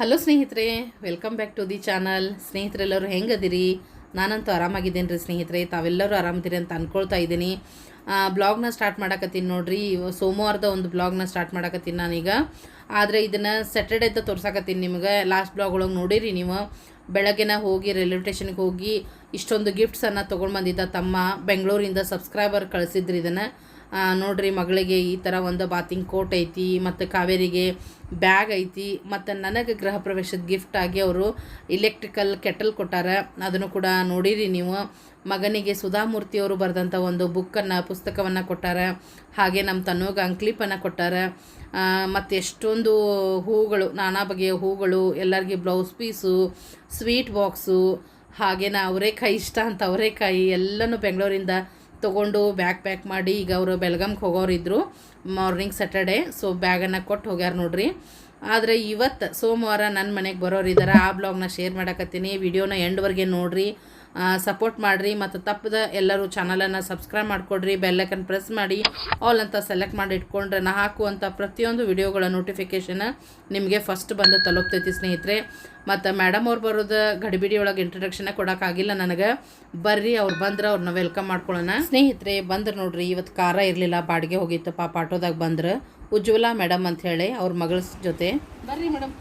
Hello ಸ್ನೇಹಿತರೆ. Welcome back to the channel ಸ್ನೇಹಿತರೆಲ್ಲರೂ ಹೆಂಗದಿರಿ? ನಾನಂತೂ ಆರಾಮಾಗಿದ್ದೇನೆ ರೀ ಸ್ನೇಹಿತರೆ. ತಾವೆಲ್ಲರೂ ಆರಾಮದಿರಿ ಅಂತ ಅಂದ್ಕೊಳ್ತಾ ಇದ್ದೀನಿ. ಬ್ಲಾಗ್ನ ಸ್ಟಾರ್ಟ್ ಮಾಡಕತ್ತೀನಿ ನೋಡ್ರಿ. ಸೋಮವಾರದ ಒಂದು ಬ್ಲಾಗ್ನ ಸ್ಟಾರ್ಟ್ ಮಾಡಕತ್ತೀನಿ ನಾನೀಗ. ಆದರೆ ಇದನ್ನು ಸ್ಯಾಟರ್ಡೇದ ತೋರ್ಸಕತ್ತೀನಿ ನಿಮಗೆ. ಲಾಸ್ಟ್ ಬ್ಲಾಗ್ ಒಳಗೆ ನೋಡಿರಿ ನೀವು. ಬೆಳಗ್ಗೆನ ಹೋಗಿ ರೈಲ್ವೆ ಸ್ಟೇಷನ್ಗೆ ಹೋಗಿ ಇಷ್ಟೊಂದು ಗಿಫ್ಟ್ಸನ್ನು ತೊಗೊಂಡು ಬಂದಿದ್ದ ತಮ್ಮ ಬೆಂಗಳೂರಿಂದ ಸಬ್ಸ್ಕ್ರೈಬರ್ ಕಳಿಸಿದ್ರಿ ಇದನ್ನು. ನೋಡ್ರಿ ಮಗಳಿಗೆ ಈ ಥರ ಒಂದು ಬಾತಿಂಗ್ ಕೋಟ್ ಐತಿ, ಮತ್ತು ಕಾವೇರಿಗೆ ಬ್ಯಾಗ್ ಐತಿ, ಮತ್ತು ನನಗೆ ಗೃಹ ಪ್ರವೇಶದ ಗಿಫ್ಟ್ ಆಗಿ ಅವರು ಇಲೆಕ್ಟ್ರಿಕಲ್ ಕೆಟಲ್ ಕೊಟ್ಟಾರ. ಅದನ್ನು ಕೂಡ ನೋಡಿರಿ ನೀವು. ಮಗನಿಗೆ ಸುಧಾಮೂರ್ತಿಯವರು ಬರೆದಂಥ ಒಂದು ಬುಕ್ಕನ್ನು ಪುಸ್ತಕವನ್ನು ಕೊಟ್ಟಾರ. ಹಾಗೆ ನಮ್ಮ ತನ್ನೋಗ ಅಂಕ್ಲಿಪನ್ನು ಕೊಟ್ಟಾರ. ಮತ್ತು ಎಷ್ಟೊಂದು ಹೂಗಳು, ನಾನಾ ಬಗೆಯ ಹೂಗಳು, ಎಲ್ಲರಿಗೆ ಬ್ಲೌಸ್ ಪೀಸು ಸ್ವೀಟ್ ಬಾಕ್ಸು ಹಾಗೇನ ಅವರೇಕಾಯಿ, ಇಷ್ಟ ಅಂತ ಅವರೇಕಾಯಿ ಎಲ್ಲನೂ ಬೆಂಗಳೂರಿಂದ ತೊಗೊಂಡು ಬ್ಯಾಗ್ ಪ್ಯಾಕ್ ಮಾಡಿ ಈಗ ಅವರು ಬೆಳಗಾಮ್ಗೆ ಹೋಗೋರಿದ್ರು. ಮಾರ್ನಿಂಗ್ ಸ್ಯಾಟರ್ಡೆ ಸೊ ಬ್ಯಾಗನ್ನು ಕೊಟ್ಟು ಹೋಗ್ಯಾರ ನೋಡ್ರಿ. ಆದರೆ ಇವತ್ತು ಸೋಮವಾರ ನನ್ನ ಮನೆಗೆ ಬರೋರಿದ್ದಾರೆ ಆ ಬ್ಲಾಗ್ನ ಶೇರ್ ಮಾಡಕತ್ತೀನಿ. ವಿಡಿಯೋನ ಎಂಡ್ವರೆಗೆ ನೋಡ್ರಿ. ಸಪೋರ್ಟ್ ಮಾಡಿರಿ ಮತ್ತು ತಪ್ಪದ ಎಲ್ಲರೂ ಚಾನಲನ್ನು ಸಬ್ಸ್ಕ್ರೈಬ್ ಮಾಡಿಕೊಡ್ರಿ ಬೆಲ್ಲೈಕನ್ ಪ್ರೆಸ್ ಮಾಡಿ ಆಲ್ ಅಂತ ಸೆಲೆಕ್ಟ್ ಮಾಡಿ ಇಟ್ಕೊಂಡ್ರೆ ನಾ ಹಾಕುವಂಥ ಪ್ರತಿಯೊಂದು ವಿಡಿಯೋಗಳ ನೋಟಿಫಿಕೇಷನ್ ನಿಮಗೆ ಫಸ್ಟ್ ಬಂದು ತಲುಪ್ತೈತಿ ಸ್ನೇಹಿತರೆ. ಮತ್ತು ಮೇಡಮ್ ಅವ್ರು ಬರೋದು ಗಡಿಬಿಡಿ ಒಳಗೆ ಇಂಟ್ರಡಕ್ಷನ್ ಕೊಡೋಕ್ಕಾಗಿಲ್ಲ ನನಗೆ. ಬರ್ರಿ, ಅವ್ರು ಬಂದ್ರೆ ಅವ್ರನ್ನ ವೆಲ್ಕಮ್ ಮಾಡ್ಕೊಳ್ಳೋಣ ಸ್ನೇಹಿತರೆ, ಬಂದ್ರೆ ನೋಡ್ರಿ, ಇವತ್ತು ಕಾರ ಇರಲಿಲ್ಲ, ಬಾಡಿಗೆ ಹೋಗಿತ್ತು ಪಾಪ ಆಟೋದಾಗ ಬಂದ್ರೆ. ಉಜ್ವಲ ಮೇಡಮ್ ಅಂತ ಅವ್ರ ಮಗಳ ಜೊತೆ. ಬರ್ರಿ ಮೇಡಮ್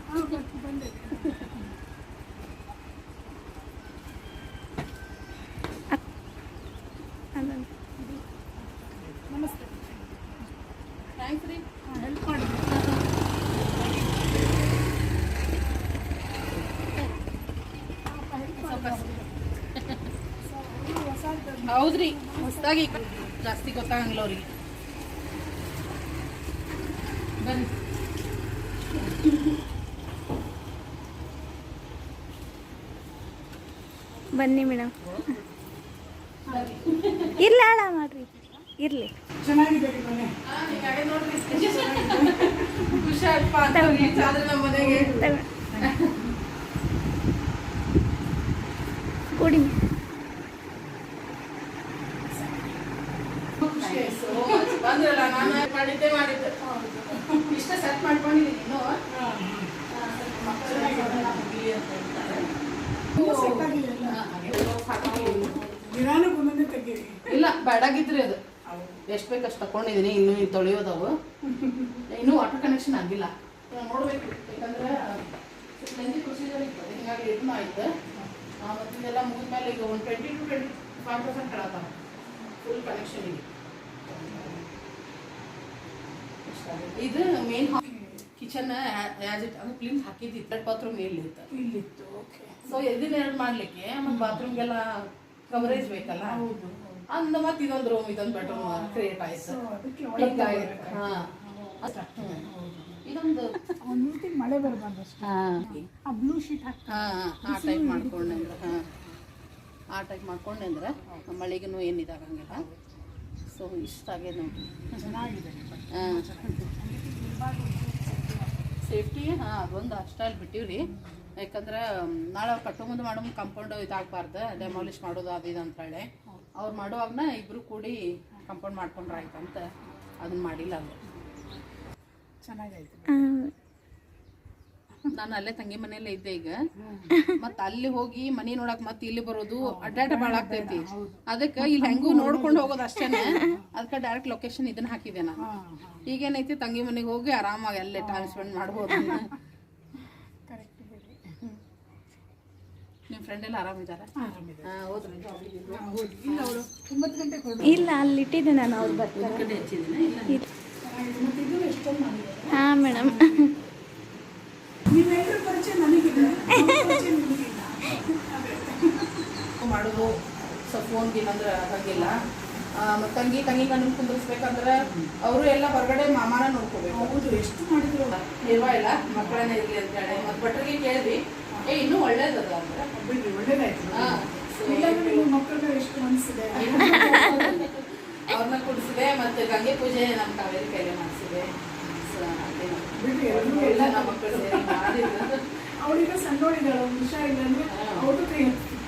ಹೌದ್ರಿ ಹೊಸದಾಗಿ ಜಾಸ್ತಿ ಗೊತ್ತಾಗಂಗಿಲ್ಲ ಅವ್ರಿಗೆ. ಬನ್ನಿ. ಬನ್ನಿ ಮೇಡಮ್. ಇರ್ಲಿ ಹಾಳ ಮಾಡ್ರಿ. ಇರ್ಲಿ. ಚೆನ್ನಾಗಿದೆ ರೀ ನಮ್ಮ ಹುಷಾರಪ್ಪ ಅಂತ reach ಆದ್ರೆ ನಮ್ಮ ಮನೆಗೆ ತಗೋ. ಕುಡಿ. ಇಷ್ಟ ಸೆಟ್ ಮಾಡ್ಕೊಂಡಿದ್ದೀನಿ ಇನ್ನು. ಇಲ್ಲ ಬ್ಯಾಡಾಗಿದ್ರಿ ಅದು. ಎಷ್ಟು ಬೇಕಷ್ಟು ಅಷ್ಟು ತಗೊಂಡಿದ್ದೀನಿ ಇನ್ನು ತೊಳೆಯೋದವು. ಇನ್ನೂ ವಾಟರ್ ಕನೆಕ್ಷನ್ ಆಗಿಲ್ಲ. ನೋಡ್ಬೇಕು ಯಾಕಂದ್ರೆ ಖುಷಿ ಆಯ್ತು ಮತ್ತು ಇದೆಲ್ಲ ಮುಗಿದ್ಮೇಲೆ ಈಗ ಒಂದು twenty to twenty five percent ಕಳತ್ತಾವ full ಕನೆಕ್ಷನಿಗೆ ಇದು ಮೇನ್ ಕಿಚನ್ ಆ್ಯಸ್ ಇಟ್ ಅಂದ್ರೆ ಪ್ಲಿಮ್ಸ್ ಹಾಕಿದ್ದು ಇತ್ತ ಬಾತ್ರೂಮ್ ಇಲ್ಲಿತ್ತು. ಇಲ್ಲಿತ್ತು ಓಕೆ ಸೊ ಇದನ್ನ ಎರಡು ಮಾಡ್ಲಿಕ್ಕೆ ಮತ್ತೆ ಬಾತ್ರೂಮ್ಗೆಲ್ಲ ಕವರೇಜ್ ಬೇಕಲ್ಲ? ಹೌದು ಅಂದ ಮತ್ತೆ ಇದೊಂದು ರೂಮ್ ಇದೊಂದು ಬೆಡ್ರೂಮ್ ಕ್ರಿಯೇಟ್ ಆಯ್ತು. ಹಾ. ಇದೊಂದು ಒಂದು ಮಳೆ ಬರಬಾರ್ದು ಅಷ್ಟೇ ಆ ಬ್ಲೂ ಶೀಟ್ ಹಾಕಿ ಹಾ ಆ ಟೈಪ್ ಮಾಡ್ಕೊಂಡೆ ಅಂದ್ರೆ ಆ ಟೈಪ್ ಮಾಡ್ಕೊಂಡೆ ಅಂದ್ರೆ ಮಳೆಗೂ ಏನಿದಾಗಂಗಿಲ್ಲ ಸೊ ಇಷ್ಟ ಆಗ್ಯದ ನೋಡಿ. ಚೆನ್ನಾಗಿದೆ ಹಾಂ. ಸೇಫ್ಟಿ ಹಾಂ ಅದೊಂದು ಅಷ್ಟಲ್ಲಿ ಬಿಟ್ಟಿವ್ರಿ. ಯಾಕಂದ್ರೆ ನಾಳೆ ಅವ್ರು ಕಟ್ಟು ಮುಂದೆ ಮಾಡೋ ಕಂಪೌಂಡ್ ಇದಾಗಬಾರ್ದು. ಡೆಮಾಲಿಷ್ ಮಾಡೋದು ಅದು ಇದು ಅಂತೇಳಿ ಅವ್ರು ಮಾಡುವಾಗನ ಇಬ್ರು ಕೂಡಿ ಕಂಪೌಂಡ್ ಮಾಡ್ಕೊಂಡ್ರೆ ಆಯ್ತು ಅಂತ ಅದನ್ನ ಮಾಡಿಲ್ಲ ಅದು ನಾನು ಅಲ್ಲೇ ತಂಗಿ ಮನೆಯಲ್ಲೇ ಇದ್ದೆ ಈಗ. ಮತ್ತ ಅಲ್ಲಿ ಹೋಗಿ ಮನಿ ನೋಡಕ್ ಮತ್ತೆ ಇಲ್ಲಿ ಬರೋದು ಅಡ್ಡಾಟ ಭಾಳ ಆಗ್ತೈತಿ. ಅದಕ್ಕೆ ಇಲ್ಲಿ ಹೆಂಗೂ ನೋಡ್ಕೊಂಡು ಹೋಗೋದು ಅಷ್ಟೇನೆ. ಅದಕ್ಕೆ ಡೈರೆಕ್ಟ್ ಲೊಕೇಶನ್ ಇದನ್ನ ಹಾಕಿದೆ ನಾನು. ಈಗೇನೈತಿ ತಂಗಿ ಮನೆಗೆ ಹೋಗಿ ಆರಾಮಾಗಿ ಅಲ್ಲೇ ಟೈಮ್ ಸ್ಪೆಂಡ್ ಮಾಡ್ಬೋದು. ನಿಮ್ಮ ಫ್ರೆಂಡ್ ಎಲ್ಲ ಆರಾಮಿದ್ದಾರೆ ಇಲ್ಲ ಅಲ್ಲಿ ಇಟ್ಟಿದ್ದೆ ನಾನು ಅವ್ರು ಬರ್ತಾರೆ. ಹಾಂ ಮೇಡಮ್. ಮಾಡೋದು ಸ್ವಲ್ಪ ಫೋನ್ ಗಿನ್ ಅಂದ್ರೆ ಹಾಗಿಲ್ಲ. ಮತ್ತು ತಂಗಿ ತಂಗಿ ಗಂಡನ ಕುಂದಿರ್ಸ್ಬೇಕಂದ್ರೆ ಅವರು ಎಲ್ಲ ಹೊರಗಡೆ ಮಾಮಾನ ನೋಡ್ಕೋಬೇಕು. ಹೌದು ಎಷ್ಟು ಮಾಡಿದ್ರು ಇಲ್ವಾ ಇಲ್ಲ ಮಕ್ಕಳನ್ನ ಇರ್ಲಿ ಅಂತ ಹೇಳಿ. ಮತ್ತು ಭಟ್ರಿಗೆ ಕೇಳಿದ್ವಿ ಏ ಇನ್ನೂ ಒಳ್ಳೇದದ ಅಂದ್ರೆ ಒಳ್ಳೇದಾಯ್ತು. ಹಾ. ಮಕ್ಕಳ ನಿಮ್ಮ ಮಕ್ಕಳು ಎಷ್ಟು ಮನಸ್ಸಿದೆ ಅವ್ರನ್ನ ಕುಡಿಸಿದೆ ಮತ್ತು ಗಂಗೆ ಪೂಜೆ ನಮ್ಮ ಕಾವೇರಿ ಕೈಲೇ ಮಾಡಿಸಿದೆ. ಎಲ್ಲ ನಮ್ಮ ಮಕ್ಕಳು ಸೇರಿ ಮಾಡಿದ್ರು. ಅವಳಿಗೆ ಸಣ್ಣವಳಿದ್ದಾಳೆ ಹುಷಾರಿಲ್ಲ ಅಂದ್ರೆ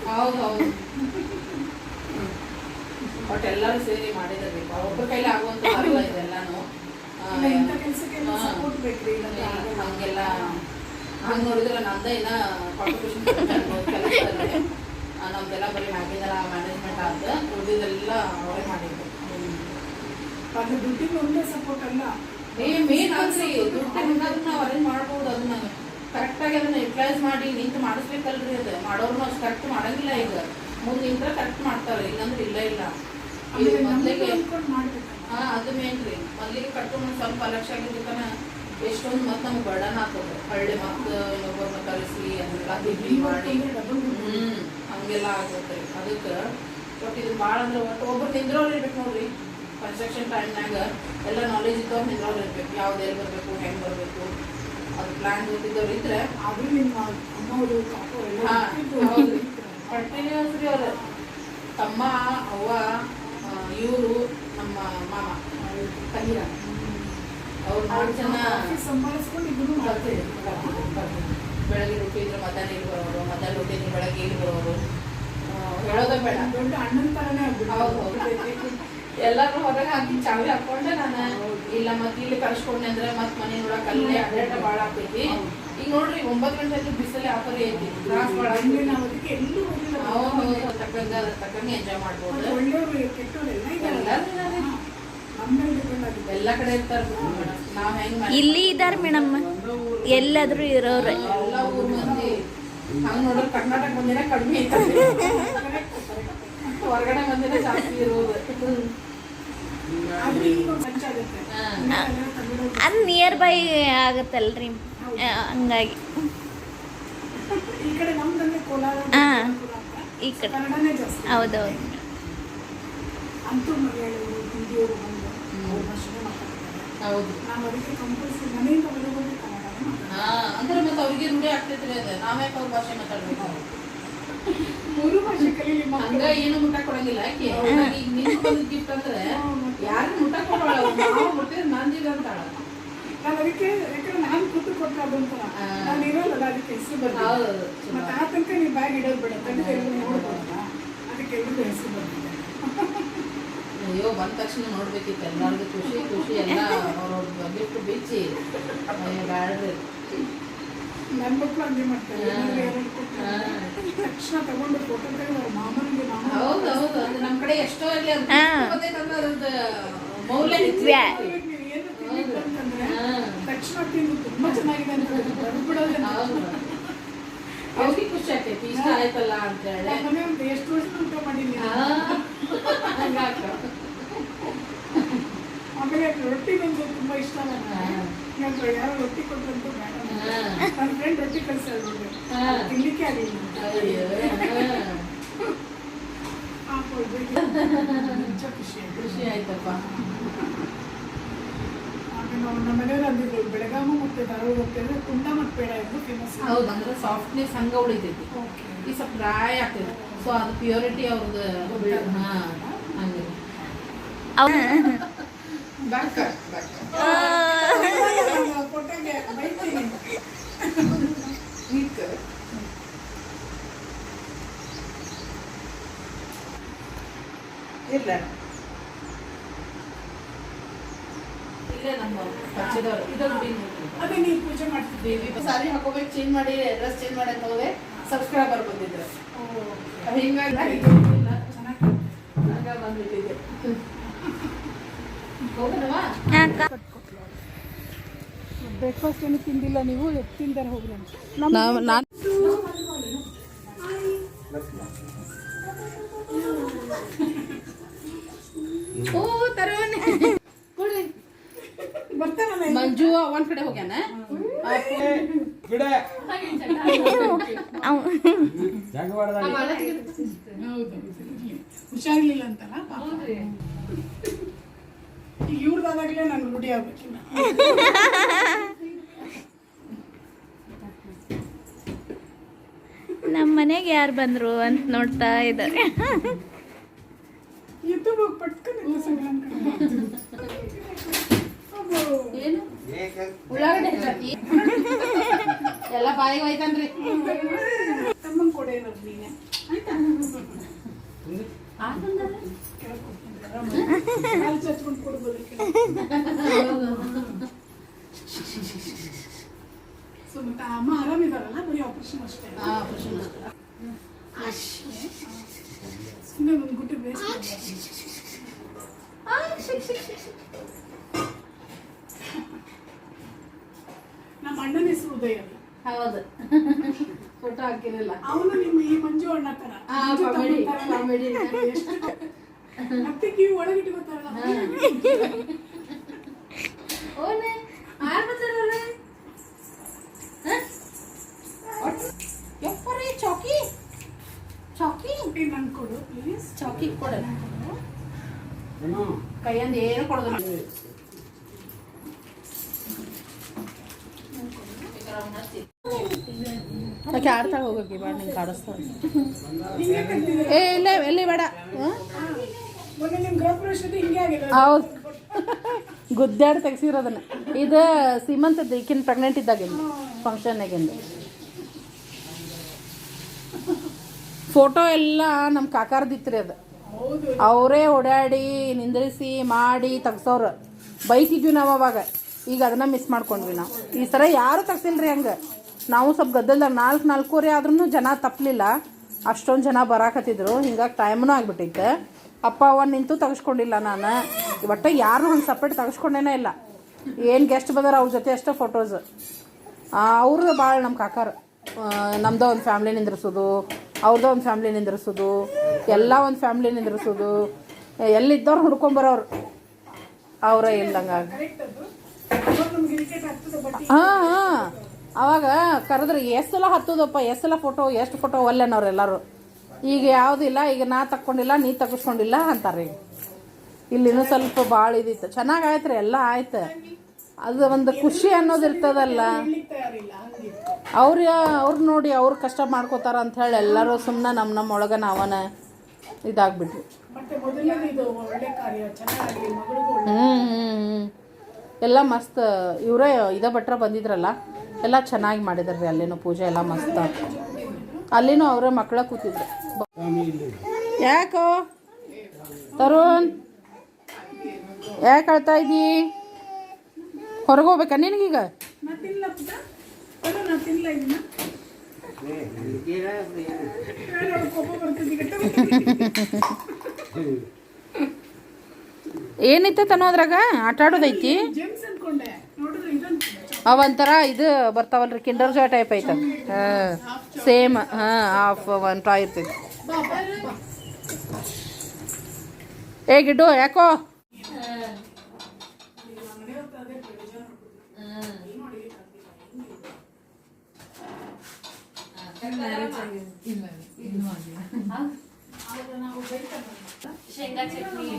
ಹೌದು ಹೌದು. ಬಟ್ ಎಲ್ಲರೂ ಸೇರಿ ಮಾಡಿದ್ರೆ ಒಬ್ಬರ ಕೈಲಿ ಆಗುವಂತ ಇದೆಲ್ಲಾನು. ಆ, ಇಲ್ಲ ಇಂಥ ಕೆಲಸಕ್ಕೆಲ್ಲ. ಸಪೋರ್ಟ್ ಬೇಕ್ರಿ ಹಂಗೆಲ್ಲ ಹಂಗೆ ನೋಡಿದ್ರೆ ನಂದ ಇನ್ನ ಕಾಂಟ್ರಿಬ್ಯೂಷನ್ ನಮ್ದೆಲ್ಲ ಬರೀ ಮ್ಯಾಗಿಂದೆಲ್ಲ ಮ್ಯಾನೇಜ್ಮೆಂಟ್ ಆದ ಉಳಿದಿದ್ದೆಲ್ಲ ಅವರೇ ಮಾಡಿದ್ದು ಅದು ದುಡ್ಡಿನ ಒಂದೇ ಸಪೋರ್ಟ್ ಅಲ್ಲ. ಮೇನ್ ಅಲ್ರಿ ದುಡ್ಡು ಹೆಂಗಾದ್ರೂ ನಾವು ಅರೇಂಜ್ ಮಾಡ್ಬೋದು ಅದನ್ನ. ಕರೆಕ್ಟಾಗಿ ಅದನ್ನ ಯುಟಿಲೈಸ್ ಮಾಡಿ ನಿಂತು ಮಾಡಿಸ್ಬೇಕಲ್ರಿ ಅದು. ಮಾಡೋರ್ನು ಅಷ್ಟು ಕರೆಕ್ಟ್ ಮಾಡಂಗಿಲ್ಲ ಈಗ. ಮುಂದೆ ನಿಂತ್ರ ಕರೆಕ್ಟ್ ಮಾಡ್ತಾರೆ ಇಲ್ಲಾಂದ್ರೆ ಇಲ್ಲ ಇಲ್ಲ. ಮೊದಲಿಗೆ ಹಾ ಅದು ಮೇನ್ ರೀ. ಮೊದಲಿಗೆ ಕಟ್ಕೊಂಡು ಸ್ವಲ್ಪ ಲಕ್ಷ ಆಗಿದ್ದಕ್ಕನ ಎಷ್ಟೊಂದು ಮತ್ತೆ ನಮ್ಗೆ ಬರ್ಡನ್ ಆಗ್ತದೆ. ಹಳ್ಳಿ ಮತ್ತೆ ಇನ್ನೊಬ್ಬರನ್ನ ಕರೆಸಿ ಅಂತ ತಿಂಡಿ ಮಾಡಿ. ಹಂಗೆಲ್ಲ ಆಗತ್ತೆ. ಅದಕ್ಕೆ ಒಟ್ಟು ಇದು ಭಾಳ ಅಂದ್ರೆ ಒಟ್ಟು ಒಬ್ರು ನಿಂದ್ರೋರು ಇರ್ಬೇಕು ನೋಡ್ರಿ. ಕನ್ಸ್ಟ್ರಕ್ಷನ್ ಟೈಮ್ನಾಗ ಎಲ್ಲ ನಾಲೆಜ್ ಇದ್ದವ್ರು ನಿಂದ್ರೋರು ಇರ್ಬೇಕು ಯಾವ್ದು ಎಲ್ಲಿ ಬರಬೇಕು ಹೆಂಗೆ ಬರಬೇಕು ಅದು ಪ್ಲ್ಯಾನ್ ಗೊತ್ತಿದ್ದವ್ರು ಇದ್ರೆ ಆದ್ರೂ ನಿಮ್ಮ ಅಮ್ಮವರು ಕಂಟಿನ್ಯೂಸ್ ರೀ ಅವ್ರ. ತಮ್ಮ ಅವ್ವ ಇವರು ನಮ್ಮ ಮಾಮ ತಂಗಿರ. ಅವ್ರು ನಾಲ್ಕು ಜನ ಸಂಭಾಳಿಸ್ಕೊಂಡು ಇದನ್ನು ಮಾಡ್ತೇವೆ ಬೆಳಗ್ಗೆ ರೊಟ್ಟಿ ಇದ್ರೆ ಮಧ್ಯಾಹ್ನ ಇಲ್ಲಿ ಬರೋರು ಮಧ್ಯಾಹ್ನ ರೊಟ್ಟಿ ಇದ್ರೆ ಬೆಳಗ್ಗೆ ಇಲ್ಲಿ ಬರೋರು. ಹೇಳೋದೇ ಬೇಡ. ದೊಡ್ಡ ಅಣ್ಣನ ತರನೇ ಹೌದು ಆಗ್ಬಿಟ್ಟು ಎಲ್ಲರೂ ಹೊರಗೆ ಹಾಕಿ ಚಾವಿ ಹಾಕೊಂಡೆ ನಾನು ಇಲ್ಲ ಮತ್ತೆ ಇಲ್ಲಿ ಕರ್ಸ್ಕೊಂಡೆ ಅಂದ್ರೆ ಮತ್ತೆ ಮನೆ ನೋಡಕ್ ಅಲ್ಲೇ ಅಡ್ಡಾಟ ಭಾಳ ಆಗ್ತೈತಿ ಈಗ ನೋಡ್ರಿ ಒಂಬತ್ತು ಗಂಟೆ ಆಯ್ತು ಬಿಸಿಲು ಆಫರ್ ಐತಿ. ತ್ರಾಸ್ ಭಾಳ ಹಂಗೆ ನಾವು ಅದಕ್ಕೆ ಎಲ್ಲೂ ಹೋಗಿಲ್ಲ. ಹೌದು ತಕ್ಕಂಗ ಅದ್ರ ತಕ್ಕಂಗೆ ಎಂಜಾಯ್ ಮಾಡ್ಬೋದು. ಎಲ್ಲ ಕಡೆ ಇರ್ತಾರೆ ನಾವ್ ಇಲ್ಲಿ ಇದ್ದಾರೆ ಮೇಡಮ್. ಎಲ್ಲಾದ್ರೂ ಇರೋರು ಎಲ್ಲ ಊರ್ ಮಂದಿ. ಹಂಗ್ ನೋಡಿದ್ರೆ ಕರ್ನಾಟಕ ಬಂದಿರ ಕಡಿಮೆ ಐತೆ. ಹೊರಗಡೆ ಬಂದಿರ ಜಾಸ್ತಿ ಇರೋದು. ಅದು ನಿಯರ್ ಬೈ ಆಗತ್ತಲ್ರಿ. ಹಂಗಾಗಿ. ಹಾ. ಈ ಕಡೆ. ಹೌದೌದು. ಹೌದು. ಅಂದ್ರೆ ಮತ್ತೆ ಅವ್ರಿಗೆ ರೂಢಿ ಆಗ್ತೈತ್ರಿ ಅದ. ಅವ್ರ ಭಾಷೆ ಮಾತಾಡ್ಬೇಕು? ಹಂಗ ಏನು ಮುಟ್ಟ ಕೊಡಂಗಿಲ್ಲ ಆಕಿ. ಈಗ ನಿನ್ ಗಿಫ್ಟ್ ಅಂದ್ರೆ ಯಾರು ಮುಟ್ಟ ಕೊಡೋಳ ನಾವು ಮುಟ್ಟಿದ್ರೆ ನಂದಿದ ಅಂತಾಳ. ನಾನು ಅದಕ್ಕೆ ಯಾಕಂದ್ರೆ ನಾನು ಕೂತು ಕೊಟ್ಟರೆ ಅದೊಂಥರ ಹಾ. ನಾನು ಇರೋಲ್ಲ ಅದಕ್ಕೆ ಹೆಸರು ಬರ್ತೀನಿ ಮತ್ತೆ ಆ ತನಕ ನೀವು ಬ್ಯಾಗ್ ಇಡೋದು ಬೇಡ. ತಂದೆ ಎಲ್ಲರೂ ನೋಡ್ಬೋದಲ್ಲ ಅದಕ್ಕೆ ಹೆಸರು ಬರ್ತಿದೆ ಅಯ್ಯೋ ಬಂದ ತಕ್ಷಣ ನೋಡ್ಬೇಕಿತ್ತು. ಎಲ್ಲಾರ್ದು ಖುಷಿ ಖುಷಿ ಎಲ್ಲ. ಗಿಫ್ಟ್ ಬಿಚ್ಚಿ. ಬ್ಯಾಡ್ರಿ. ನನ್ನ ಮಕ್ಕಳು ಹಂಗೆ ಮಾಡ್ತಾರೆ. ತಕ್ಷಣ ತಗೊಂಡು ಫೋಟೋ ತೆಗೆದು ಅವ್ರ ಮಾಮನಿಗೆ ಮಾಮ ಹೌದು ಹೌದು. ಅದು ನಮ್ ಕಡೆ ಎಷ್ಟೋ ಇರ್ಲಿ ಅದು ಹಾ. ಗೊತ್ತೈತಂದ್ರೆ ಅದ್ರದ್ದು ಮೌಲ್ಯ ಏನು ಅಂತಂದ್ರೆ. ತಕ್ಷಣ ತಿಂದು ತುಂಬಾ ಚೆನ್ನಾಗಿದೆ ಅಂತ ಅವ್ರಿಗೆ ಖುಷಿ ಆಗ್ತೈತಿ ಇಷ್ಟ ಆಯ್ತಲ್ಲ ಅಂತ ಹೇಳಿ. ಮನೆ ಒಂದು ಎಷ್ಟು ವರ್ಷ ಊಟ ಮಾಡಿಲ್ಲ ಆಮೇಲೆ ರೊಟ್ಟಿ ನಂಗೆ ತುಂಬಾ ಇಷ್ಟ ಅಲ್ಲ. ಯಾರು ರೊಟ್ಟಿ ಕೊಟ್ಟರಂತೂ ಬೇಡ. ನನ್ನ ಫ್ರೆಂಡ್ ರೊಟ್ಟಿ ಖುಷಿ ಆಯ್ತಪ್ಪ ಆಮೇಲೆ ನಾವು ನಮ್ಮ ಮನೆಯವ್ರು ಅಂದಿದ್ರು ಬೆಳಗಾವಿ ಮತ್ತೆ ಧಾರವಾಡ ಹೋಗ್ತಿದ್ರೆ ಕುಂಡ ಮತ್ತು ಪೇಡ ಎಂದು ಫೇಮಸ್ ಹೌದು ಅಂದ್ರೆ ಸಾಫ್ಟ್ನೆಸ್ ಹಂಗ ಉಳಿತೈತಿ. ಈ ಸ್ವಲ್ಪ ಡ್ರೈ ಆಗ್ತೈತಿ. ಸೊ ಅದು ಪ್ಯೂರಿಟಿ ಅವ್ರದ್ದು ಹಾಂ ಹಂಗೆ. ಬ್ಯಾಕ್ ಬ್ಯಾಕ್ ಕೊಟ್ಟಾಗೆ ಬೈತೀನಿ ನಿಕ್ ಇಲ್ಲ. ಇಲ್ಲೇ ನಮ್ಮ ಪರಿಚಯದವ್ರು ಇದು ಗುಡಿ ನೋಡ್ರಿ. ಅದೇ ನೀವು ಪೂಜೆ ಮಾಡ್ತಿದ್ದೀವಿ ಸಾರಿ ಹಾಕೋಬೇಕು ಚೇಂಜ್ ಮಾಡಿ ಡ್ರೆಸ್ ಚೇಂಜ್ ಮಾಡಿ ಅಂತ ಹೋದೆ ಸಬ್ಸ್ಕ್ರೈಬರ್ ಬಂದಿದ್ರು ಹಿಂಗಾಗಿ. ಚೆನ್ನಾಗಿ ಹಂಗ ಬಂದ್ಬಿಟ್ಟಿದೆ. ಹೋಗೋಣವಾ? ಅಕ್ಕ ಬ್ರೇಕ್ಫಾಸ್ಟ್ ಏನು ತಿಂದಿಲ್ಲ ನೀವು ತಿಂದಾರೆ ಹೋಗ್ರಿ ನಾವು ನಾನು ಓ ತರೋಣ. ಬರ್ತಾನಲ್ಲ ಮಂಜು ಒಂದ್ ಕಡೆ ಹೋಗ್ಯಾನ? ಅವ್- ಹೌದು. ಹುಷಾರಿರ್ಲಿಲ್ಲ ಅಂತಲ್ಲ ಇವ್ರದಾದಾಗಲೇ ನಾನು ರೂಢಿ ಆಗ್ಬೇಕಿಲ್ಲ ನಮ್ಮ ಮನೆಗೆ ಯಾರು ಬಂದ್ರು ಅಂತ ನೋಡ್ತಾ ಇದ್ದಾರೆ. ಎಲ್ಲ ಬಾಯಿಗೆ ಹೋಯ್ತನ್ರಿ ನೀನೆ. ಆಯ್ತಾ. ಕೊಡ್ಬೋದು ಕೆಳಗೆ. ಸೊ ಮತ್ತೆ ಅಮ್ಮ ಆರಾಮಿದಾರಲ್ಲ ಬರೀ ಆಪರೇಷನ್ ಅಷ್ಟೇ ಸುಮ್ಮನೆ ಒಂದು ಗುಟ್ಟು ಬೇಸ್ ನಮ್ಮ ಅಣ್ಣನ ಹೆಸರು ಉದಯ ಹೌದು. ಫೋಟೋ ಹಾಕಿರಲಿಲ್ಲ ಅವನು ನಿಮ್ಮ ಈ ಮಂಜು ಅಣ್ಣ ತರ ಮತ್ತೆ ಕಿವಿ ಒಳಗಿಟ್ಕೋತಾರಲ್ಲ ಓನೆ ಯಾರು ಚೌಕಿ ಕೊಡಲ್ಲ. ಕೈಯಂದ ಏನು ಕೊಡೋದು ಆಕೆ ಆಡ್ತಾಳೆ ಹೋಗಕ್ಕೆ ಬೇಡ ನಿಂಗೆ ಕಾಡಿಸ್ತಾಳೆ ಹಿಂಗೆ ಏ ಇಲ್ಲ ಎಲ್ಲಿ ಬೇಡ? ಆಗಿದೆ ಹೌದು. ಗುದ್ದಾಡಿ ತೆಗ್ಸಿರೋದನ್ನ. ಇದು ಸೀಮಂತದ್ದು ಈಕಿನ ಪ್ರೆಗ್ನೆಂಟ್ ಫಂಕ್ಷನ್ ಫಂಕ್ಷನ್ನಾಗಿಂದ ಫೋಟೋ ಎಲ್ಲ ನಮ್ಮ ಕಾಕಾರದಿತ್ರಿ ಅದು. ಅವರೇ ಓಡಾಡಿ, ನಿಂದ್ರಿಸಿ, ಮಾಡಿ ತೆಗ್ಸೋರು ಬೈತಿದ್ವಿ ನಾವು ಅವಾಗ. ಈಗ ಅದನ್ನ ಮಿಸ್ ಮಾಡ್ಕೊಂಡ್ವಿ ನಾವು. ಈ ಸರ ಯಾರು ತೆಗ್ಸಿಲ್ರಿ ಹಂಗೆ? ನಾವು ಸ್ವಲ್ಪ ಗದ್ದಲ್ದಾಗ ನಾಲ್ಕು, ನಾಲ್ಕೂವರೆ ಆದ್ರೂ ಜನ ತಪ್ಪಲಿಲ್ಲ ಅಷ್ಟೊಂದು ಜನ ಬರಾಕತ್ತಿದ್ರು. ಹಿಂಗಾಗಿ ಟೈಮ್ನೂ ಆಗ್ಬಿಟ್ಟಿತ್ತು ಅಪ್ಪ, ಅವ್ವ ನಿಂತು ತೆಗೆಸ್ಕೊಂಡಿಲ್ಲ ನಾನು. ಒಟ್ಟು ಯಾರು ಹಂಗೆ ಸಪ್ರೇಟ್ ತೆಗೆಸ್ಕೊಂಡೇನೇ ಇಲ್ಲ. ಏನು ಗೆಸ್ಟ್ ಬಂದಾರ ಅವ್ರ ಜೊತೆ ಅಷ್ಟೇ ಫೋಟೋಸ್ ಅವ್ರದ್ದು ಭಾಳ ನಮ್ಮ ಕಾಕಾರ. ನಮ್ಮದು ಒಂದು ಫ್ಯಾಮ್ಲಿ ನಿಂದ್ರಿಸೋದು. ಅವ್ರದ್ದು ಒಂದು ಫ್ಯಾಮ್ಲಿ ನಿಂದ್ರಿಸೋದು, ಎಲ್ಲ ಒಂದು ಫ್ಯಾಮ್ಲಿ ನಿಂದ್ರಿಸೋದು ಎಲ್ಲಿದ್ದವ್ರು ಹುಡ್ಕೊಂಬರೋರು ಅವರ ಇಲ್ದಂಗಾಗಿ ಹಾಂ ಹಾಂ. ಅವಾಗ ಕರೆದ್ರೆ, ಎಷ್ಟು ಸಲ ಹತ್ತೋದಪ್ಪ, ಎಷ್ಟು ಸಲ ಫೋಟೋ ಎಷ್ಟು ಫೋಟೋ ಒಲ್ಲೆನವ್ರು ಎಲ್ಲರೂ? ಈಗ ಯಾವುದಿಲ್ಲ ಈಗ ನಾ ತಕ್ಕೊಂಡಿಲ್ಲ, ನೀ ತಗಸ್ಕೊಂಡಿಲ್ಲ ಅಂತಾರೆ ಈಗ. ಇಲ್ಲಿ ಇನ್ನೂ ಸ್ವಲ್ಪ ಭಾಳ ಇದಿತ್ತು. ಚೆನ್ನಾಗಾಯ್ತು ರೀ ಎಲ್ಲ ಆಯ್ತು. ಅದು ಒಂದು ಖುಷಿ ಅನ್ನೋದು ಇರ್ತದಲ್ಲ. ಅವ್ರ ಅವ್ರ ನೋಡಿ ಅವ್ರು ಕಷ್ಟ ಮಾಡ್ಕೋತಾರ ಅಂತ ಹೇಳಿ ಎಲ್ಲರೂ ಸುಮ್ಮನೆ ನಮ್ಮ ನಮ್ಮ ಒಳಗೆ ನಾವನ ಇದಾಗ್ಬಿಟ್ವಿ. ಹ್ಞೂ ಹ್ಞೂ ಎಲ್ಲ ಮಸ್ತ್, ಇವರೇ ಇದೇ ಭಟ್ರ ಬಂದಿದ್ರಲ್ಲ, ಎಲ್ಲ ಚೆನ್ನಾಗಿ ಮಾಡಿದ್ರಿ, ಅಲ್ಲಿನೂ ಪೂಜೆ ಎಲ್ಲ ಮಸ್ತ್ ಅಲ್ಲಿನೂ ಅವರೇ ಮಕ್ಕಳ ಕೂತಿದ್ರು. ಯಾಕೋ? ತರುಣ್? ಯಾಕೆ ಅಳ್ತಾ ಇದ್ದೀ? ಹೊರಗೆ ಹೋಗ್ಬೇಕಾ ನಿನಗೀಗ ಅದ್ರಾಗ ಏನೈತೆ ಅನ್ನೋದ್ರಾಗ ಆಟ ಆಡೋದೈತಿ? ಅವಂತರ ಇದು ಬರ್ತಾವಲ್ರಿ ಕಿಂಡರ್ ಜಾಯ್ ಟೈಪ್ ಐತೆ. ಹಾಂ ಸೇಮ್ ಹಾಂ ಹಾಫ್ ಒನ್ ಟಾಯ್ ಇರ್ತೈತಿ ಏ ಗಿಡ್ಡು ಯಾಕೋ? ಶೇಂಗಾ ಚಟ್ನಿ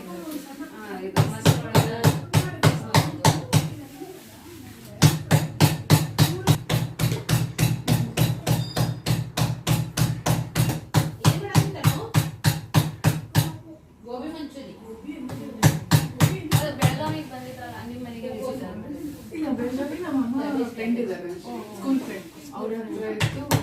ಮಂಚೂರಿ ಅದು ಬೆಳಗಾವಿಗೆ ಬಂದಿದ್ರಲ್ಲ ನಿಮ್ಮ ಮನೆಗೆ visit ಇಲ್ಲ ಬೆಳಗಾವಿ ನಮ್ಮ ಫ್ರೆಂಡ್ ಇದ್ದಾರೆ ಸ್ಕೂಲ್ ಫ್ರೆಂಡ್ ಇತ್ತು.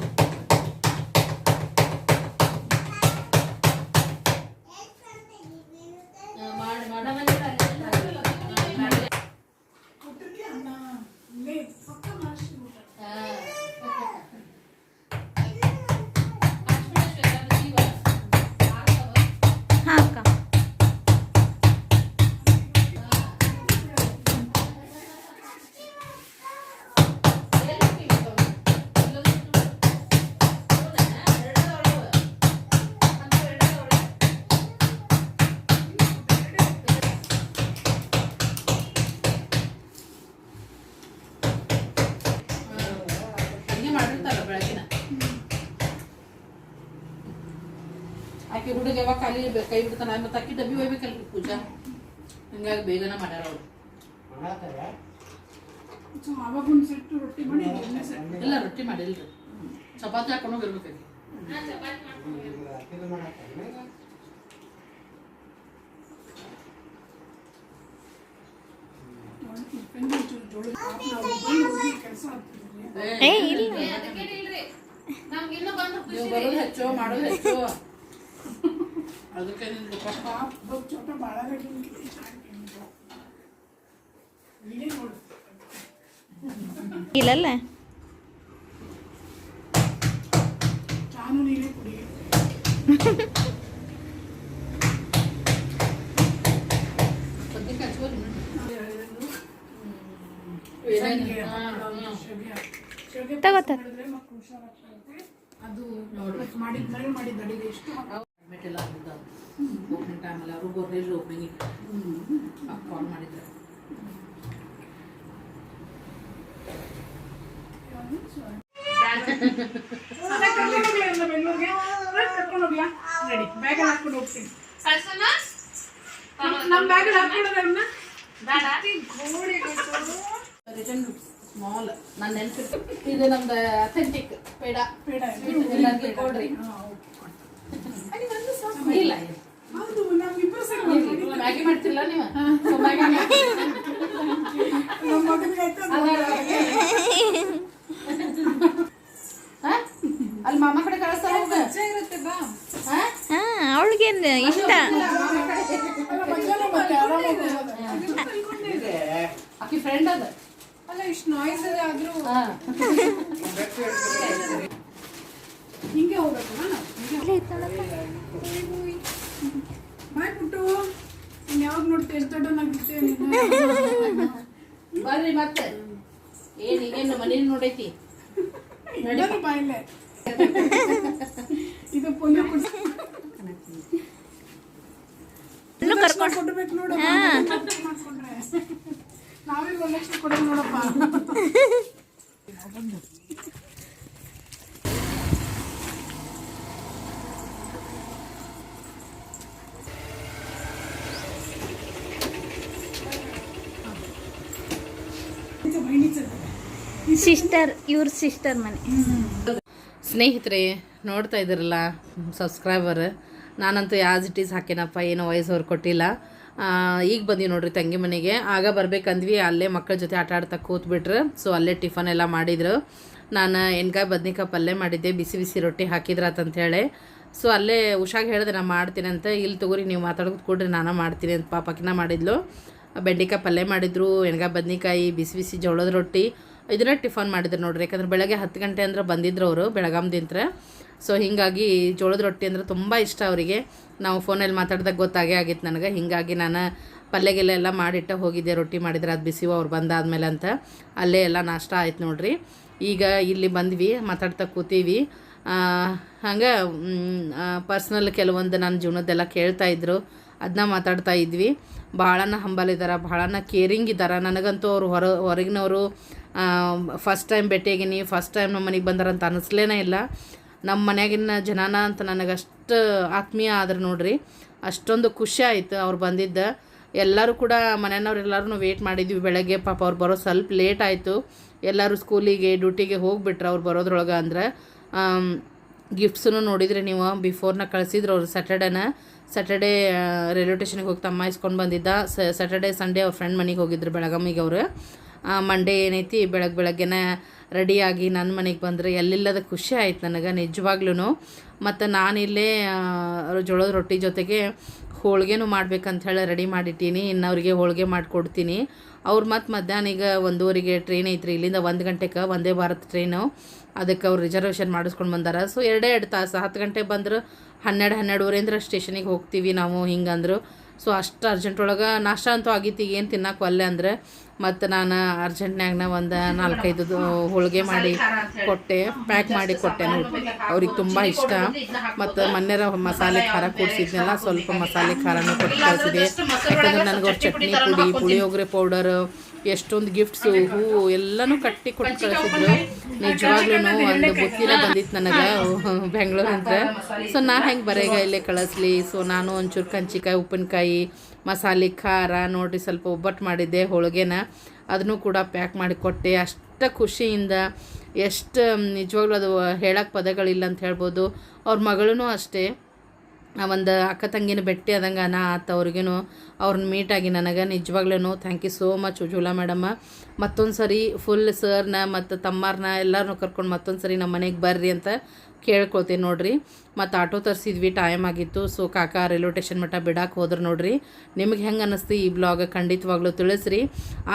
ಆಕೆ ಹುಡುಗ ಯಾವಾಗ ಖಾಲಿ ಕೈ ಬಿಡ್ತಾನ ಮತ್ತೆ ಅಕ್ಕಿ ಡಬ್ಬಿ ಒಯ್ಬೇಕಲ್ರಿ ಪೂಜಾ? ಹಿಂಗಾಗಿ ಬೇಗನೆ ಮಾಡ್ಯಾರ ಅವ್ರು ಇಲ್ಲ ರೊಟ್ಟಿ ಮಾಡಿಲ್ರಿ ಚಪಾತಿ ಹಾಕೊಂಡು ಹೋಗಿರ್ಬೇಕಾಗಿ ಕೆಲಸ ಮಾಡೋದು ಹೆಚ್ಚು. ಅದಕ್ಕೆ ನಿಮಗೆ ಪಾಪ ಚೋಟ ಭಾಳ ಗಟ್ಟಿ ನೋಡಿ. ಇಲ್ಲಲ್ಲ? ತಗೋತಾರೆ ಅದು ಮಾಡಿದ್ಮೇಲೆ ಮಾಡಿದ್ದು ಎಷ್ಟು ಮೆಟೆಲ್ಲ ಆಗಿದ್ದು ಓಪನಿಂಗ್ ಟೈಮಲ್ಲಿ ಅವರು ಬರಲಿಲ್ಲ ಓಪನಿಂಗ್ ಕಾಲ್ ಮಾಡಿದ್ರು ಬೆಂಗಳೂರಿಗೆ ಕರ್ಕೊಂಡು ಹೋಗ್ಲಾ ರೆಡಿ ಬ್ಯಾಗಲ್ಲಿ ಹಾಕೊಂಡು ಹೋಗ್ತೀನಿ ಕಳ್ಸೋಣ ನಮ್ಮ ಬ್ಯಾಗಲ್ಲಿ ಹಾಕೊಳ್ಳೋದನ್ನ ರಿಟರ್ನ್ ಸ್ಮಾಲ್ ನನ್ನ ನೆನ್ಪಿಟ್ಟು ಇದು ನಮ್ದು ಅಥೆಂಟಿಕ್ ಪೇಡ. ಪೇಡ. ಎಲ್ಲರಿಗೂ ಕೊಡ್ರಿ ಇಲ್ಲ ಹೌದು ನಮ್ಗಿಬ್ರು ಸೇರಿ. ಮ್ಯಾಗಿ ಮಾಡ್ತಿಲ್ಲ ನೀವು. ನಮ್ಮ ಮಗನಿಗೆ? ಅಲ್ಲಿ ಮಾಮ ಕಡೆ ಕಳಿಸ್ತಾರ ಹೋಗ ಇರುತ್ತೆ ಬಾ ಹಾ? ಹಾ ಅವಳಿಗೇನು ಇಷ್ಟ. ಆಕಿ ಫ್ರೆಂಡ್ ಅದ ಅಲ್ಲ ಇಷ್ಟು ನಾಯ್ಸ್ ಆದ್ರೂ ಹಾ. ಹಿಂಗೆ ಹೋಗ್ಬೇಕಲ್ಲ? ಮಾಡ್ಬಿಟ್ಟು. ನೀನು ಯಾವಾಗ ನೋಡ್ತೀಯ ಎಷ್ಟು ದೊಡ್ಡನಾಗಿರ್ತೀಯ ನೀನು? ಬರ್ರಿ ಮತ್ತೆ. ಏನ್ ಈಗೇನು ಮನೇಲಿ ನೋಡೈತಿ? ಬಾಯಿಲೆ ಇದು ಪುಣ್ಯ ಕುಡ್ಸ ಕೊಡ್ಬೇಕು ನೋಡು. ಮಾಡ್ಕೊಂಡ್ರೆ. ನಾವೇ ಒಂದು ಲಕ್ಷ ಕೊಡೋದು ನೋಡಪ್ಪ ಇದು ಬೈಣಿಚದು. ಸಿಸ್ಟರ್ ಇವ್ರ ಸಿಸ್ಟರ್ ಮನೆ. ಸ್ನೇಹಿತರೆ, ನೋಡ್ತಾ ಇದ್ದೀರಲ್ಲ ಸಬ್ಸ್ಕ್ರೈಬರ್ ನಾನಂತೂ ಯಾಸ್ ಇಟ್ ಈಸ್ ಹಾಕೇನಪ್ಪ, ಏನೋ ವಯಸ್ಸು ಅವ್ರು ಕೊಟ್ಟಿಲ್ಲ ಈಗ ಬಂದೀವಿ ನೋಡ್ರಿ ತಂಗಿ ಮನೆಗೆ. ಆಗ ಬರ್ಬೇಕಂದ್ವಿ, ಅಲ್ಲೇ ಮಕ್ಕಳ ಜೊತೆ ಆಟ ಆಡ್ತಾ ಕೂತ್ಬಿಟ್ರು. ಸೊ ಅಲ್ಲೇ ಟಿಫನ್ ಎಲ್ಲ ಮಾಡಿದ್ರು. ನಾನು ಎಣ್ಗಾಯಿ ಬದ್ನಿಕಾಯಿ ಪಲ್ಯ ಮಾಡಿದ್ದೆ, ಬಿಸಿ ಬಿಸಿ ರೊಟ್ಟಿ ಹಾಕಿದ್ರಾತಂತೇಳಿ. ಸೊ ಅಲ್ಲೇ ಹುಷಾಗಿ ಹೇಳಿದೆ, ನಾನು ಮಾಡ್ತೀನಿ ಅಂತ. ಇಲ್ಲಿ ತಗೋರಿ, ನೀವು ಮಾತಾಡೋದು ಕೊಡ್ರಿ ನಾನು ಮಾಡ್ತೀನಿ ಅಂತ ಪಾಪಕಿನ ಮಾಡಿದ್ಲು. ಬೆಂಡೆಕಾಯಿ ಪಲ್ಯ ಮಾಡಿದ್ರು, ಎಣ್ಗಾಯಿ ಬದ್ನಿಕಾಯಿ, ಬಿಸಿ ಬಿಸಿ ಜೋಳದ ರೊಟ್ಟಿ ಇದನ್ನ ಟಿಫನ್ ಮಾಡಿದ್ರು ನೋಡ್ರಿ. ಯಾಕಂದ್ರೆ ಬೆಳಗ್ಗೆ ಹತ್ತು ಗಂಟೆ ಅಂದ್ರೆ ಬಂದಿದ್ರು ಅವರು ಬೆಳಗಾಮ್ದಿಂತ್ರ. ಸೊ ಹೀಗಾಗಿ ಜೋಳದ ರೊಟ್ಟಿ ಅಂದ್ರೆ ತುಂಬ ಇಷ್ಟ ಅವರಿಗೆ. ನಾವು ಫೋನಲ್ಲಿ ಮಾತಾಡ್ದಾಗ ಗೊತ್ತಾಗೇ ಆಗಿತ್ತು ನನಗೆ. ಹೀಗಾಗಿ ನಾನು ಪಲ್ಯಗೆಲ್ಲ ಎಲ್ಲ ಮಾಡಿಟ್ಟ ಹೋಗಿದ್ದೆ, ರೊಟ್ಟಿ ಮಾಡಿದ್ರೆ ಅದು ಬಿಸಿವು ಅವ್ರು ಬಂದಾದ್ಮೇಲೆ ಅಂತ. ಅಲ್ಲೇ ಎಲ್ಲ ನಾಷ್ಟ ಆಯ್ತು ನೋಡ್ರಿ. ಈಗ ಇಲ್ಲಿ ಬಂದ್ವಿ, ಮಾತಾಡ್ತಾ ಕೂತೀವಿ. ಹಂಗೆ ಪರ್ಸ್ನಲ್ ಕೆಲವೊಂದು ನನ್ನ ಜೀವನದ್ದೆಲ್ಲ ಕೇಳ್ತಾ ಇದ್ರು. ಅದನ್ನ ಮಾತಾಡ್ತಾ ಇದ್ವಿ. ಭಾಳನ ಹಂಬಲ್ ಇದ್ದಾರೆ ಭಾಳನ ಕೇರಿಂಗ್ ಇದ್ದಾರೆ ನನಗಂತೂ ಅವ್ರು ಹೊರ, ಹೊರಗಿನವರು ಫಸ್ಟ್ ಟೈಮ್ ಭೇಟಿಯಾಗೀನಿ ಫಸ್ಟ್ ಟೈಮ್ ನಮ್ಮ ಮನೆಗೆ ಬಂದಾರಂತ ಅನಿಸ್ಲೇನೇ ಇಲ್ಲ. ನಮ್ಮ ಮನೆಯಾಗಿನ ಜನನ ಅಂತ ನನಗಷ್ಟು ಆತ್ಮೀಯ ಆದ್ರೆ ನೋಡ್ರಿ, ಅಷ್ಟೊಂದು ಖುಷಿ ಆಯಿತು ಅವ್ರು ಬಂದಿದ್ದ. ಎಲ್ಲರೂ ಕೂಡ ಮನೆಯವ್ರು ಎಲ್ಲರೂ ವೇಟ್ ಮಾಡಿದ್ವಿ ಬೆಳಗ್ಗೆ, ಪಾಪ ಅವ್ರು ಬರೋ ಸ್ವಲ್ಪ ಲೇಟ್ ಆಯಿತು. ಎಲ್ಲರೂ ಸ್ಕೂಲಿಗೆ ಡ್ಯೂಟಿಗೆ ಹೋಗಿಬಿಟ್ರೆ ಅವ್ರು ಬರೋದ್ರೊಳಗೆ ಅಂದ್ರೆ. ಗಿಫ್ಟ್ಸೂ ನೋಡಿದರೆ ನೀವು ಬಿಫೋರ್ನ ಕಳಿಸಿದ್ರು ಅವ್ರು ಸ್ಯಾಟರ್ಡೇನ ಸ್ಯಾಟರ್ಡೇ ರೈಲ್ವೆ ಸ್ಟೇಷನ್ಗೆ ಹೋಗಿ ತಮ್ಮ ಇಸ್ಕೊಂಡು ಬಂದಿದ್ದ. ಸ್ಯಾಟರ್ಡೇ ಸಂಡೇ ಅವ್ರ ಫ್ರೆಂಡ್ ಮನೆಗೆ ಹೋಗಿದ್ರು ಬೆಳಗಾಮಿಗೆ ಅವರು. ಮಂಡೇ ಏನೈತಿ? ಬೆಳಗ್ಗೆ ಬೆಳಗ್ಗೆನೇ ರೆಡಿಯಾಗಿ ನನ್ನ ಮನೆಗೆ ಬಂದರೆ ಎಲ್ಲಿಲ್ಲದ ಖುಷಿ ಆಯ್ತು ನನಗೆ ನಿಜವಾಗ್ಲೂ ಮತ್ತು ನಾನಿಲ್ಲೇ ಜೋಳದ ರೊಟ್ಟಿ ಜೊತೆಗೆ ಹೋಳಿಗೆನೂ ಮಾಡ್ಬೇಕಂತ ಹೇಳಿ ರೆಡಿ ಮಾಡಿಟ್ಟೀನಿ. ಇನ್ನು ಅವ್ರಿಗೆ ಹೋಳಿಗೆ ಮಾಡಿಕೊಡ್ತೀನಿ. ಅವ್ರು ಮತ್ತು ಮಧ್ಯಾಹ್ನ ಈಗ ಒಂದೂವರೆಗೆ ಟ್ರೈನ್ ಐತ್ರಿ. ಇಲ್ಲಿಂದ ಒಂದು ಗಂಟೆಗೆ ಒಂದೇ ಭಾರತ್ ಟ್ರೈನು ಅದಕ್ಕೆ ಅವ್ರು ರಿಸರ್ವೇಷನ್ ಮಾಡಿಸ್ಕೊಂಡು ಬಂದಾರ. ಸೊ ಎರಡೇ ಎರಡು ತಾಸು, ಹತ್ತು ಗಂಟೆಗೆ ಬಂದ್ರೆ ಹನ್ನೆರಡು ಹನ್ನೆರಡುವರೆಯಿಂದ ಸ್ಟೇಷನಿಗೆ ಹೋಗ್ತೀವಿ ನಾವು ಹಿಂಗಂದ್ರು. ಸೊ ಅಷ್ಟು ಅರ್ಜೆಂಟ್ ಒಳಗೆ ನಾಷ್ಟ ಅಂತೂ ಆಗಿತ್ತು. ಈಗ ಏನು ತಿನ್ನಕ್ಕೆ ಒಲ್ಲೆ ಅಂದ್ರೆ ಮತ್ತು ನಾನು ಅರ್ಜೆಂಟ್ನ್ಯಾಗನ ಒಂದು ನಾಲ್ಕೈದು ಹೋಳಿಗೆ ಮಾಡಿ ಕೊಟ್ಟೆ ಪ್ಯಾಕ್ ಮಾಡಿ ಕೊಟ್ಟೆ ಅವ್ರಿಗೆ ತುಂಬ ಇಷ್ಟ. ಮತ್ತು ಮೊನ್ನೆರ ಮಸಾಲೆ ಖಾರ ಕೂಡಿಸಿದ್ನೆಲ್ಲ, ಸ್ವಲ್ಪ ಮಸಾಲೆ ಖಾರನೂ ಕೊಟ್ಟು ಕಳಿಸಿದೆ. ಯಾಕಂದ್ರೆ ನನಗೆ ಅವ್ರ ಚಟ್ನಿ ಪುಡಿ, ಪುಳಿಯೋಗರೆ ಪೌಡರ್ ಎಷ್ಟೊಂದು ಗಿಫ್ಟ್ಸು ಹೂವು ಎಲ್ಲನೂ ಕಟ್ಟಿ ಕೊಟ್ಟು ಕಳಿಸಿದ್ರು. ನಿಜವಾಗ್ಲೂ ಒಂದು ಬುತ್ತಿನ ಬಂದಿತ್ತು ನನಗೆ ಬೆಂಗಳೂರು ಅಂತ. ಸೊ ನಾ ಹೆಂಗೆ ಬರೇಗ ಇಲ್ಲೇ ಕಳಿಸ್ಲಿ? ಸೊ ನಾನು ಒಂಚೂರು ಕಂಚಿಕಾಯಿ ಉಪ್ಪಿನಕಾಯಿ ಮಸಾಲೆ ಖಾರ ನೋಡಿರಿ ಸ್ವಲ್ಪ ಒಬ್ಬಟ್ಟು ಮಾಡಿದ್ದೆ ಹೋಳಿಗೆನ. ಅದನ್ನು ಕೂಡ ಪ್ಯಾಕ್ ಮಾಡಿ ಕೊಟ್ಟೆ. ಅಷ್ಟು ಖುಷಿಯಿಂದ ಎಷ್ಟು ನಿಜವಾಗ್ಲೂ ಅದು ಹೇಳೋಕ್ಕೆ ಪದಗಳಿಲ್ಲ ಅಂತ ಹೇಳ್ಬೋದು. ಅವ್ರ ಮಗಳೂ ಅಷ್ಟೇ. ಒಂದು ಅಕ್ಕ ತಂಗಿನ ಭೇಟಿ ಆದಂಗೆ ನಾ ಆತ ಅವ್ರಿಗೇನು ಅವ್ರನ್ನ ಮೀಟಾಗಿ ನನಗೆ ನಿಜವಾಗ್ಲೂ thank you so much Ujwala madam ಮತ್ತೊಂದು ಸರಿ ಫುಲ್ ಸರ್ನ ಮತ್ತು ತಮ್ಮಾರನ್ನ ಎಲ್ಲರನ್ನೂ ಕರ್ಕೊಂಡು ಮತ್ತೊಂದು ಸರಿ ನಮ್ಮ ಮನೆಗೆ ಬರ್ರಿ ಅಂತ ಕೇಳ್ಕೊತೀನಿ ನೋಡ್ರಿ. ಮತ್ತು ಆಟೋ ತರಿಸಿದ್ವಿ ಟೈಮ್ ಆಗಿತ್ತು. ಸೊ ಕಾಕ ರೈಲ್ವೆ ಸ್ಟೇಷನ್ ಮಟ್ಟ ಬಿಡಕ್ಕೆ ಹೋದ್ರೆ ನೋಡ್ರಿ. ನಿಮ್ಗೆ ಹೆಂಗೆ ಅನ್ನಿಸ್ತು ಈ ಬ್ಲಾಗ್ ಖಂಡಿತವಾಗ್ಲೂ ತಿಳಿಸ್ರಿ.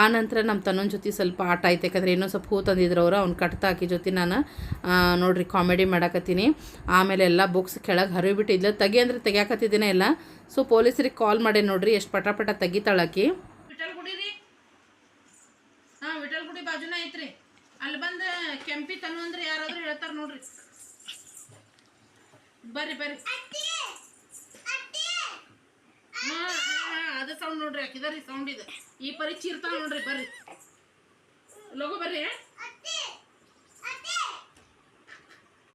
ಆ ನಂತರ ನಮ್ಮ ತನ್ನೊಂದು ಜೊತೆ ಸ್ವಲ್ಪ ಆಟ ಆಯ್ತು. ಯಾಕಂದರೆ ಇನ್ನೂ ಸ್ವಲ್ಪ ಹೂ ತಂದಿದ್ರು ಅವರು, ಅವ್ನು ಕಟ್ತಾ ಹಾಕಿ ಜೊತೆ ನಾನು ನೋಡ್ರಿ ಕಾಮಿಡಿ ಮಾಡಾಕತ್ತೀನಿ. ಆಮೇಲೆ ಎಲ್ಲ ಬುಕ್ಸ್ ಕೆಳಗೆ ಹರಿಬಿಟ್ಟಿದ್ಲು ತೆಗಿ ಅಂದರೆ ತೆಗಿಯಾಕತ್ತಿದ್ದೇನೆ ಎಲ್ಲ. ಸೊ ಪೊಲೀಸರಿಗೆ ಕಾಲ್ ಮಾಡಿ ನೋಡ್ರಿ. ಎಷ್ಟು ಪಟ ಪಟ ತೆಗಿತಾಳಾಕಿ ಬಾಜುನ ಐತ್ರಿ. ಅಲ್ಲಿ ಬಂದು ಕೆಂಪಿ ತನು ಅಂದ್ರೆ ಯಾರಾದ್ರೂ ಹೇಳ್ತಾರೆ ನೋಡ್ರಿ. ಬರ್ರಿ ಬರ್ರಿ ಹಾ ಹಾ ಅದ ಸೌಂಡ್ ನೋಡ್ರಿ ಹಾಕಿದಾರಿ ಸೌಂಡ್ ಇದೆ ಈ ಪರಿ ಚೀರ್ತಾವ ನೋಡ್ರಿ ಬರ್ರಿ ಲಗು ಬರ್ರಿ